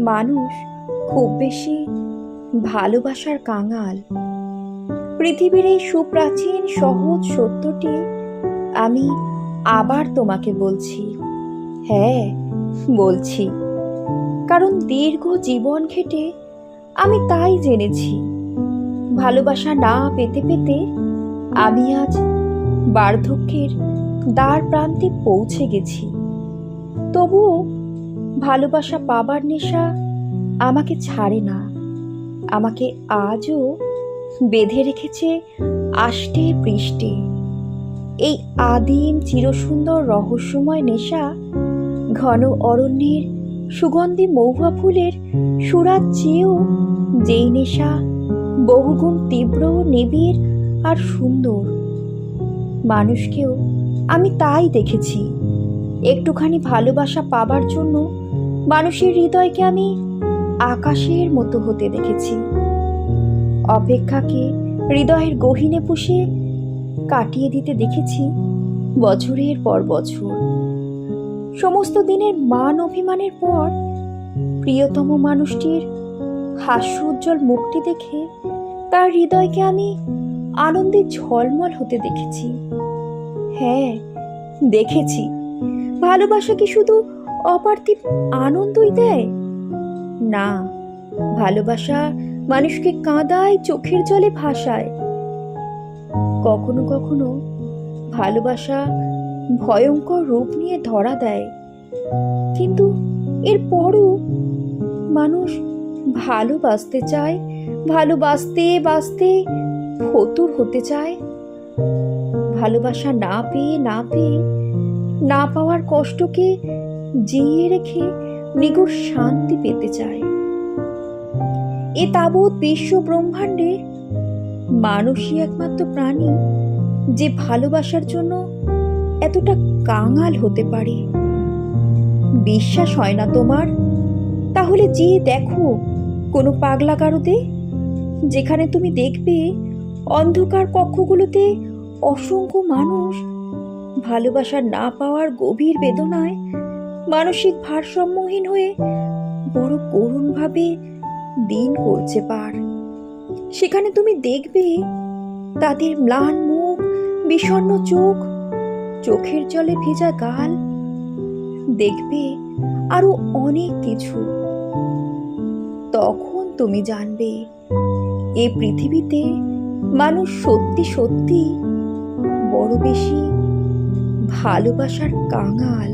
মানুষ খুব বেশি ভালোবাসার কাঙাল। পৃথিবীর এই সুপ্রাচীন, সহজ সত্যটি আমি আবার তোমাকে বলছি। হ্যাঁ বলছি। কারণ দীর্ঘ জীবন খেটে আমি তাই জেনেছি। ভালোবাসা না পেতে পেতে আমি আজ বার্ধক্যের দ্বার প্রান্তে পৌঁছে গেছি। তবুও ভালোবাসা পাবার নেশা আমাকে ছাড়ে না। আমাকে আজও বেঁধে রেখেছে আষ্টে পৃষ্ঠে এই আদিম চিরসুন্দর রহস্যময় নেশা ঘন অরণ্যের সুগন্ধি মহুয়া ফুলের সুরাত চেয়েও যেই নেশা বহুগুণ তীব্র, নিবিড় আর সুন্দর। মানুষকেও আমি তাই দেখেছি। একটুখানি ভালোবাসা পাবার জন্য মানুষের হৃদয়কে আমি আকাশের মতো হতে দেখেছি। অপেক্ষাকে হৃদয়ের গহীনে পুষে কাটিয়ে দিতে দেখেছি বছরের পর বছর। সমস্ত দিনের মান অভিমানের পর প্রিয়তম মানুষটির হাস্যোজ্জ্বল মুখটি দেখে তার হৃদয়কে আমি আনন্দে ঝলমল হতে দেখেছি। হ্যাঁ দেখেছি। ভালোবাসা কি শুধু অপার্থিব আনন্দই দেয়? না, ভালোবাসা মানুষকে কাঁদায়, চোখের জলে ভাসায়। কখনো কখনো ভালোবাসা ভয়ঙ্কর রূপ নিয়ে ধরা দেয়। কিন্তু এরপরও মানুষ ভালোবাসতে চায়, ভালোবাসতে বাসতে ফতুর হতে চায়। ভালোবাসা না পেয়ে না পেয়ে না পাওয়ার কষ্টকে জিয়ে রেখে নিগুড় শান্তি পেতে চায়। এ তাবৎ বিশ্ব ব্রহ্মাণ্ডে মানুষই একমাত্র প্রাণী যে ভালোবাসার জন্য এতটা কাঙাল হতে পারে। বিশ্বাস হয় না তোমার? তাহলে যে দেখো কোনো পাগলা গারদে, যেখানে তুমি দেখবে অন্ধকার কক্ষগুলোতে অসংখ্য মানুষ ভালোবাসা না পাওয়ার গভীর বেদনায় মানসিক ভারসাম্যহীন হয়ে বড় করুণভাবে দিন করছে পার। সেখানে তুমি দেখবে তাদের ম্লান মুখ, বিষণ্ণ চোখ, চোখের জলে ভেজা গাল। দেখবে আরও অনেক কিছু। তখন তুমি জানবে এ পৃথিবীতে মানুষ সত্যি সত্যি বড় বেশি ভালোবাসার কাঙাল।